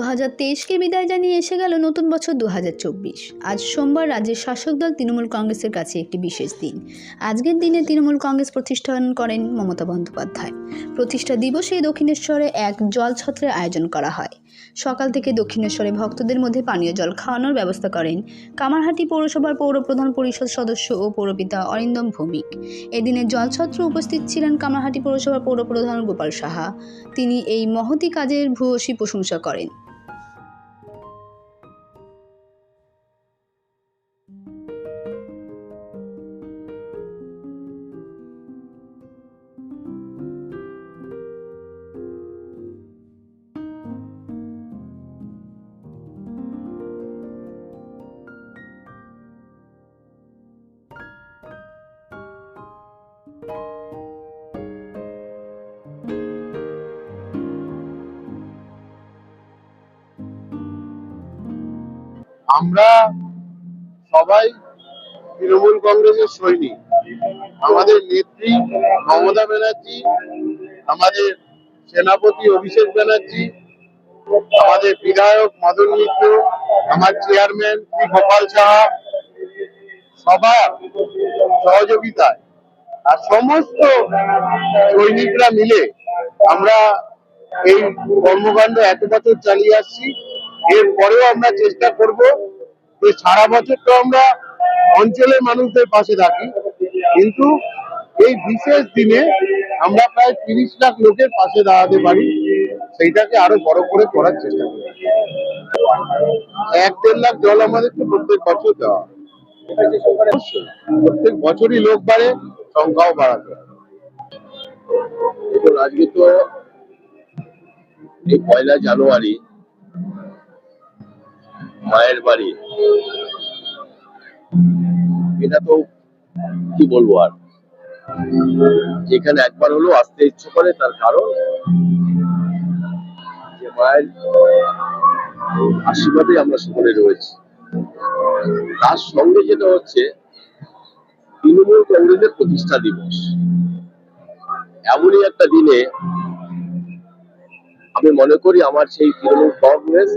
হাজার তেইশকে বিদায় জানিয়ে এসে গেল নতুন বছর দু হাজার চব্বিশ। আজ সোমবার রাজ্যের শাসক দল তৃণমূল কংগ্রেসের কাছে একটি বিশেষ দিন। আজকের দিনে তৃণমূল কংগ্রেস প্রতিষ্ঠান করেন মমতা বন্দ্যোপাধ্যায়। প্রতিষ্ঠা দিবসে দক্ষিণেশ্বরে এক জলছত্রের আয়োজন করা হয়। সকাল থেকে দক্ষিণেশ্বরে ভক্তদের মধ্যে পানীয় জল খাওয়ানোর ব্যবস্থা করেন কামারহাটি পৌরসভার পৌরপ্রধান পরিষদ সদস্য ও পৌরপিতা অরিন্দম ভৌমিক। এদিনের জলছত্র উপস্থিত ছিলেন কামারহাটি পৌরসভার পৌরপ্রধান গোপাল সাহা। তিনি এই মহতি কাজের ভূয়সী প্রশংসা করেন। আমরা সবাই তৃণমূল কংগ্রেসের সৈনিক। আমাদের নেত্রী মমতা ব্যানার্জি, আমাদের সেনাপতি অভিষেক ব্যানার্জি, আমাদের বিধায়ক মদন মিত্র আমার চেয়ারম্যান শ্রী গোপাল সাহা, সবার সহযোগিতায় আর সমস্ত সৈনিকরা মিলে আমরা এই কর্মকাণ্ড এত বছর চালিয়ে আসছি। এরপরেও আমরা চেষ্টা করব যে সারা বছর তো আমরা অঞ্চলের মানুষদের পাশে থাকি। কিন্তু এই বিশেষ দিনে আমরা প্রায় তিরিশ লাখ লোকের পাশে দাঁড়াতে পারি, সেইটাকে আরও বড় করে করার চেষ্টা করি এক দেড় লাখ জল আমাদের তো প্রত্যেক বছর দেওয়া প্রত্যেক বছরই লোক বাড়ে, সংখ্যাও বাড়াতে আজকে তো এই পয়লা জানুয়ারি মায়ের বাড়ি। এটা তো কি বলব আর? যেখানে একবার হলো আসতে ইচ্ছে করে, তার কারণ যে মায়ের আশীর্বাদে আমরা সকলে রয়েছি। তার সঙ্গে যেটা হচ্ছে, তৃণমূল কংগ্রেসের প্রতিষ্ঠা দিবস। এমনই একটা দিনে আমি মনে করি আমার সেই তৃণমূল কংগ্রেস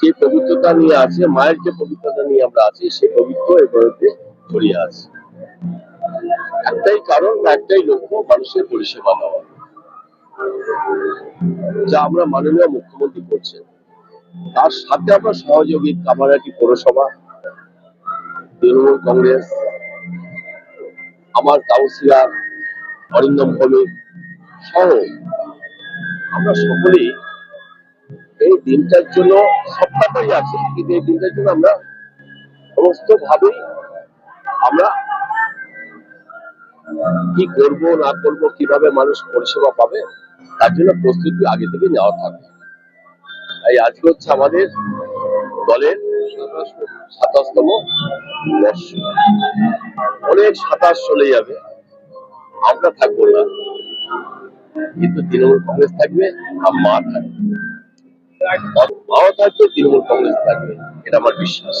যে পবিত্রতা নিয়ে আছে, মায়ের যে পবিত্রতা নিয়ে আমরা আছি, সেই পবিত্র এগুলোতে ছড়িয়ে আছে। একটাই কারণ একটাই লক্ষ্য, মানুষের পরিষেবা দেওয়া যা আমরা মাননীয় মুখ্যমন্ত্রী করছেন। তার সাথে আমরা সহযোগী কামারাটি পৌরসভা, তৃণমূল কংগ্রেস, আমার কাউন্সিলর অরিন্দম ভৌমিক সহ আমরা সকলেই দিনটার জন্য সবটাই আছে। কিন্তু এই দিনটার জন্য আমরা সমস্ত ভাবেই আমরা কি করব, না করব, কীভাবে মানুষ পরিষেবা পাবে, তার জন্য প্রস্তুতি আগে থেকে নেওয়া থাকবে। তাই আজকে হচ্ছে আমাদের দলের সাতাশতম বর্ষ। অনেক সাতাশ চলে যাবে, আমরা থাকব না। কিন্তু তৃণমূল কংগ্রেস থাকবে, আর মা থাকবে। মাও থাকবে তৃণমূল কংগ্রেস থাকবে এটা আমার বিশ্বাস।